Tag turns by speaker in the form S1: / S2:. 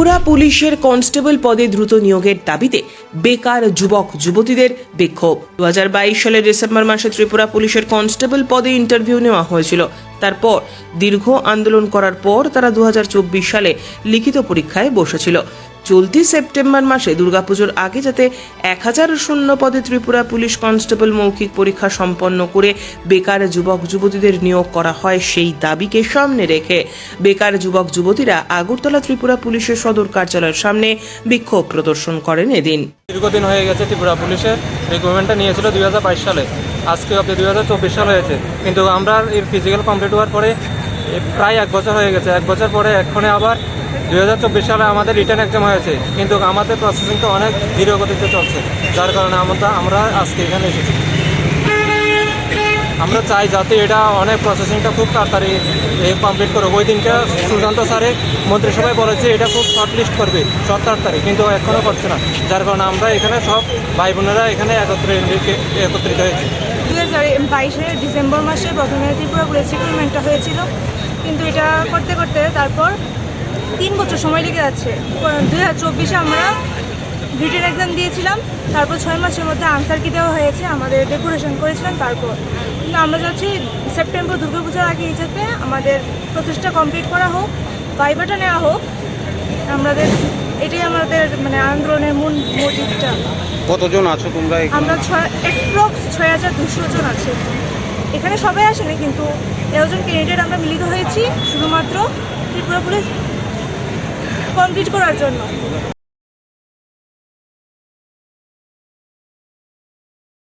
S1: ত্রিপুরা পুলিশের কনস্টেবল পদে দ্রুত নিয়োগের দাবিতে বেকার যুবক, যুবতীদের বিক্ষোভ। দু হাজার বাইশ সালের ডিসেম্বর মাসে ত্রিপুরা পুলিশের কনস্টেবল পদে ইন্টারভিউ নেওয়া হয়েছিল। তারপর দীর্ঘ আন্দোলন করার পর তারা দুহাজার চব্বিশ সালে লিখিত পরীক্ষায় বসেছিল। চলতি সেপ্টেম্বর মাসে দুর্গাপুজোর আগে যাতে এক হাজার শূন্য পদে ত্রিপুরা পুলিশ কনস্টেবল মৌখিক পরীক্ষা সম্পন্ন করে বেকার যুবক যুবতীদের নিয়োগ করা হয় সেই দাবিকে সামনে রেখে বেকার যুবক যুবতীরা আগরতলা ত্রিপুরা পুলিশের সদর কার্যালয়ের সামনে বিক্ষোভ প্রদর্শন করেন এদিন।
S2: দীর্ঘদিন হয়ে গেছে ত্রিপুরা পুলিশের রিক্রুটমেন্টটা নিয়েছিল দুই হাজার বাইশ সালে। আজকে অব্দি দুই হাজার চব্বিশ সাল হয়েছে। কিন্তু আমরা এর ফিজিক্যাল কমপ্লিট হওয়ার পরে প্রায় এক বছর হয়ে গেছে। এক বছর পরে এক্ষণে আবার দু হাজার চব্বিশ সালে আমাদের রিটার্ন এক্সাম হয়েছে। কিন্তু আমাদের প্রসেসিংটা অনেক ধীর গতিতে চলছে। যার কারণে আমরা আমরা আজকে এখানে এসেছি। আমরা চাই যাতে এটা অনেক প্রসেসিংটা খুব তাড়াতাড়ি কমপ্লিট করবে ওই দিনকে সুশান্ত স্যারে মন্ত্রিসভায় বলেছে, এটা খুব শর্ট লিস্ট করবে শর্ট তাড়াতাড়ি, কিন্তু এখনও করছে না। যার কারণে আমরা এখানে সব ভাই বোনেরা এখানে একত্রিত একত্রিত হয়েছি।
S3: দু হাজার বাইশের ডিসেম্বর মাসে প্রথমে ত্রিপুরা পুলিশ রিক্রুটমেন্টটা হয়েছিল। কিন্তু এটা করতে করতে তারপর তিন বছর সময় লেগে যাচ্ছে। দু হাজার চব্বিশে আমরা রিটেন এক্সাম দিয়েছিলাম তারপর ছয় মাসের মধ্যে আনসার কি দেওয়া হয়েছে আমাদের ডেকোরেশন করেছিলাম তারপর। কিন্তু আমরা চাচ্ছি সেপ্টেম্বর দুর্গাপূজার আগে যাতে আমাদের প্রসেসটা কমপ্লিট করা হোক ভাইবাটা নেওয়া হোক। আমাদের এটাই আমাদের মানে আন্দোলনের মূল মোটিভটা
S4: কতজন আছো তোমরা?
S3: আমরা ছয় অ্যাপ্রক্স ছয় হাজার দুশো জন আছে। এখানে সবাই আসেনি কিন্তু এজন ক্যান্ডিডেট আমরা মিলিত হয়েছি শুধুমাত্র ত্রিপুরা পুলিশ কমপ্লিট করার জন্য।